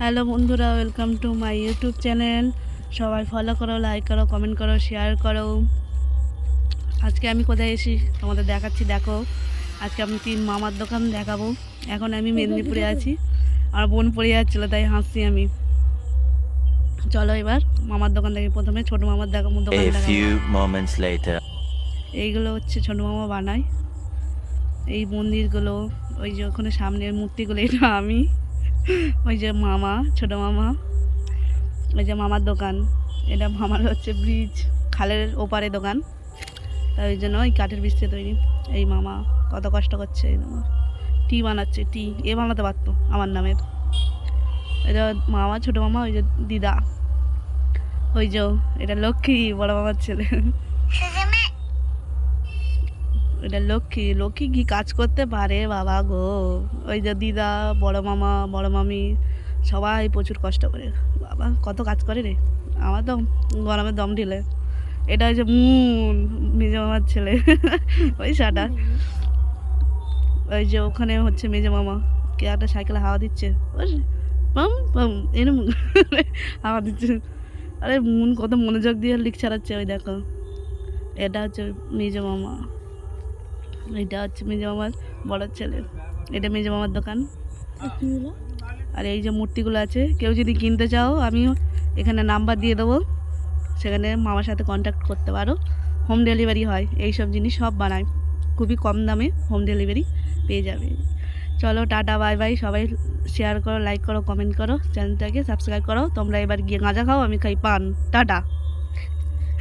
Hello বন্ধুরা welcome to my YouTube channel সবাই follow করো লাইক করো কমেন্ট করো শেয়ার করো। আজকে আমি কোথায় এসি তোমাদের দেখাচ্ছি দেখো। আজকে আমি তিন মামার দোকান দেখাবো। এখন আমি মেদিনীপুরে আছি আর বোন পড়ে যাচ্ছিল তাই হাসছি আমি। চলো এবার মামার দোকান থেকে প্রথমে ছোটো মামার দেখা দোকান দেখাবো। later. এইগুলো হচ্ছে ছোটো মামা বানায়। এই মন্দিরগুলো ওই যে ওখানে সামনের মূর্তিগুলো এটা আমি। ওই যে মামা, ছোটো মামা। ওই যে মামার দোকান। এটা মামার হচ্ছে ব্রিজ খালের ওপারে দোকান। তাই ওই জন্য ওই কাঠের বৃষ্টি তৈরি। এই মামা কত কষ্ট করছে, এই টি বানাচ্ছে, টি। এ বানাতে পারতো আমার নামের। এটা মামা, ছোটো মামা, ওই যে দিদা। ওই যে এটা লক্ষ্মী, বড় মামার ছেলে। এটা লক্ষ্মী লক্ষ্মী কি কাজ করতে পারে? বাবা গো। ওই যে দিদা, বড় মামা, বড় মামি, সবাই প্রচুর কষ্ট করে। বাবা, কত কাজ করে রে? আমার তো গরমে দম ঢিলে। এটা হচ্ছে মুন, মেজো মামার ছেলে, ওই সাটা ওই যে ওখানে হচ্ছে মেজো মামা, কে একটা সাইকেলে হাওয়া দিচ্ছে। পাম পাম, এরম হাওয়া দিচ্ছে। আরে মুন কত মনোযোগ দিয়ে লিখ ছাড়াচ্ছে, ওই দেখো। এটা হচ্ছে মেজো মামা। এটা হচ্ছে মেজো মামার বড় ছেলে। এটা মেজো মামার দোকান। আর এই যে মূর্তিগুলো আছে, কেউ যদি কিনতে চাও, আমিও এখানে নাম্বার দিয়ে দেবো। সেখানে মামার সাথে কন্ট্যাক্ট করতে পারো। হোম ডেলিভারি হয় এই সব জিনিস সব বানায়। খুবই কম দামে হোম ডেলিভারি পেয়ে যাবে। চলো, টাটা বাই বাই সবাই শেয়ার করো লাইক করো কমেন্ট করো। চ্যানেলটাকে সাবস্ক্রাইব করো। তোমরা এবার গিয়ে গাঁজা খাও, আমি খাই পান। টাটা।